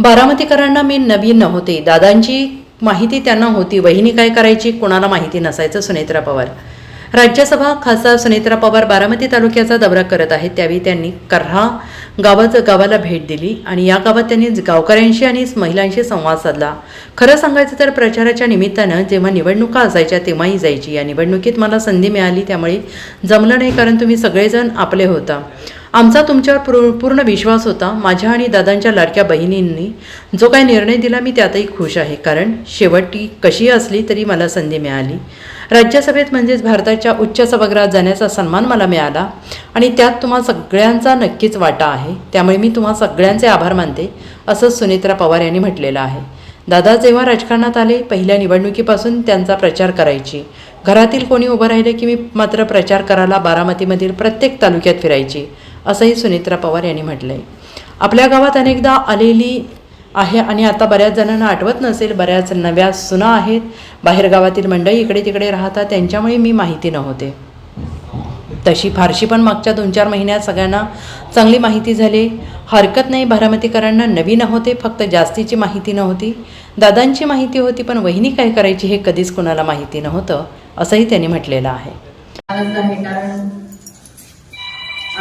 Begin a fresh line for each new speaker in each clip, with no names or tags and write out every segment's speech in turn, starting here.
बारामतीकरांना मी नवीन नव्हते. दादांची माहिती त्यांना होती. वहिनी काय करायची कोणाला माहिती नसायचं सुनेत्रा पवार. राज्यसभा खासदार सुनेत्रा पवार बारामती तालुक्याचा दौरा करत आहेत. त्यावेळी त्यांनी कर्हा गावाचं गावाला भेट दिली आणि या गावात त्यांनी गावकऱ्यांशी आणि महिलांशी संवाद साधला. खरं सांगायचं तर प्रचाराच्या निमित्तानं जेव्हा निवडणुका असायच्या तेव्हाही जायची. या निवडणुकीत मला संधी मिळाली. त्यामुळे जमलं नाही कारण तुम्ही सगळेजण आपले होता. आमचा तुमच्यावर पूर पूर्ण विश्वास होता. माझ्या आणि दादांच्या लाडक्या बहिणींनी जो काही निर्णय दिला मी त्यातही खुश आहे. कारण शेवटी कशी असली तरी मला संधी मिळाली. राज्यसभेत म्हणजेच भारताच्या उच्च सभागृहात जाण्याचा सन्मान मला मिळाला आणि त्यात तुम्हा सगळ्यांचा नक्कीच वाटा आहे. त्यामुळे मी तुम्हा सगळ्यांचे आभार मानते असं सुनेत्रा पवार यांनी म्हटलेलं आहे. दादा जेव्हा राजकारणात आले पहिल्या निवडणुकीपासून त्यांचा प्रचार करायची. घरातील कोणी उभं राहिले की मी मात्र प्रचार करायला बारामतीमधील प्रत्येक तालुक्यात फिरायची. असंही सुनित्रा पवार यांनी म्हटलं आहे आपल्या गावात अनेकदा आलेली आहे आणि आता बऱ्याच जणांना आठवत नसेल बऱ्याच नव्या सुना आहेत. बाहेरगावातील मंडळी इकडे तिकडे राहतात त्यांच्यामुळे मी माहिती नव्हते. तशी फारशी पण मागच्या दोन चार महिन्यात सगळ्यांना चांगली माहिती झाली. हरकत नाही बारामतीकरांना नवी नव्हते फक्त जास्तीची माहिती नव्हती. दादांची माहिती होती पण वहिनी काय करायची हे कधीच कोणाला माहिती नव्हतं असंही त्यांनी म्हटलेलं आहे.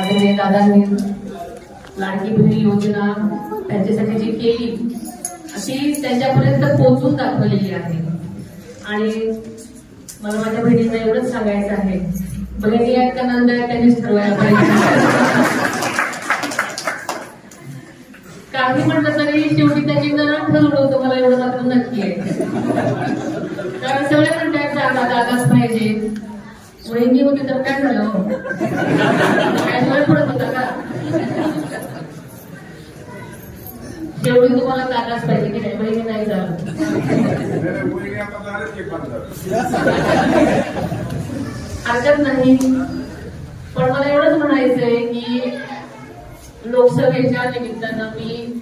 आनंद दादांनी. लाडकी बहीण योजना त्यांच्यासाठी जी केली ती त्यांच्यापर्यंत पोहोचून दाखवलेली आहे. आणि मला माझ्या बहिणींना एवढंच सांगायचं आहे. बहिणी आहेत का नंद आहेत त्यांनीच ठरवायला पाहिजे. काही म्हटलं तरी शेवटी त्याची नरम ठरवलं होतं मला एवढं मात्र नक्की आहे. कारण सगळे म्हणतात दादा दादाच पाहिजे. वहिनी होती तर काय झालं? काय डोळे पडत होता का? शेवटी तुम्हाला जागाच पाहिजे की नाही? बहिणी नाही झालं
मेरे
हरकत नाही. पण मला एवढंच म्हणायचंय की लोकसभेच्या निमित्तानं मी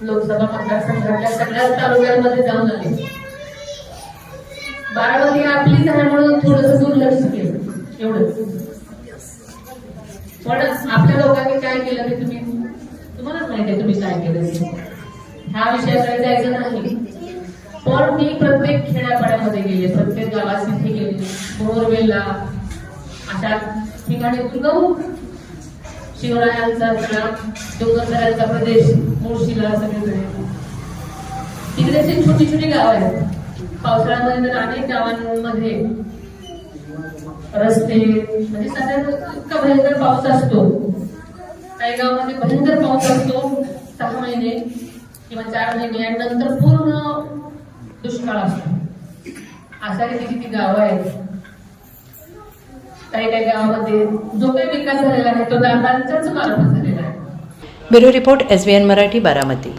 लोकसभा मतदारसंघातल्या सगळ्याच तालुक्यांमध्ये जाऊन आले. बारामती आपली झाल्यामुळे थोडस दुर्लक्ष केलं. एवढंच. पण आपल्या लोकांनी काय केलं ते तुम्ही तुम्हालाच माहिती आहे तुम्ही काय केलं हा ह्या विषयाकडे जायचं नाही. पण मी प्रत्येक खेड्यापाड्यामध्ये गेले प्रत्येक गावात तिथे गेले बोरवेलला अशा ठिकाणी जाऊ शिवरायांचा सगळा डोंगरदऱ्यांचा प्रदेश मुळशीला सगळीकडे. तिकडे छोटी छोटी गाव आहेत पावसाळ्यामध्ये तर अनेक गावांमध्ये रस्ते म्हणजे सध्या इतका भयंकर पाऊस असतो. काही गावामध्ये भयंकर पाऊस असतो सहा महिने किंवा चार महिने आणि नंतर पूर्ण दुष्काळ असतो. असा किती किती गावं आहेत. काही काही गावामध्ये जो काही विकास झालेला आहे तो दादांच्याच मार्फत झालेला आहे.
Bureau report S B N Marathi Baramati.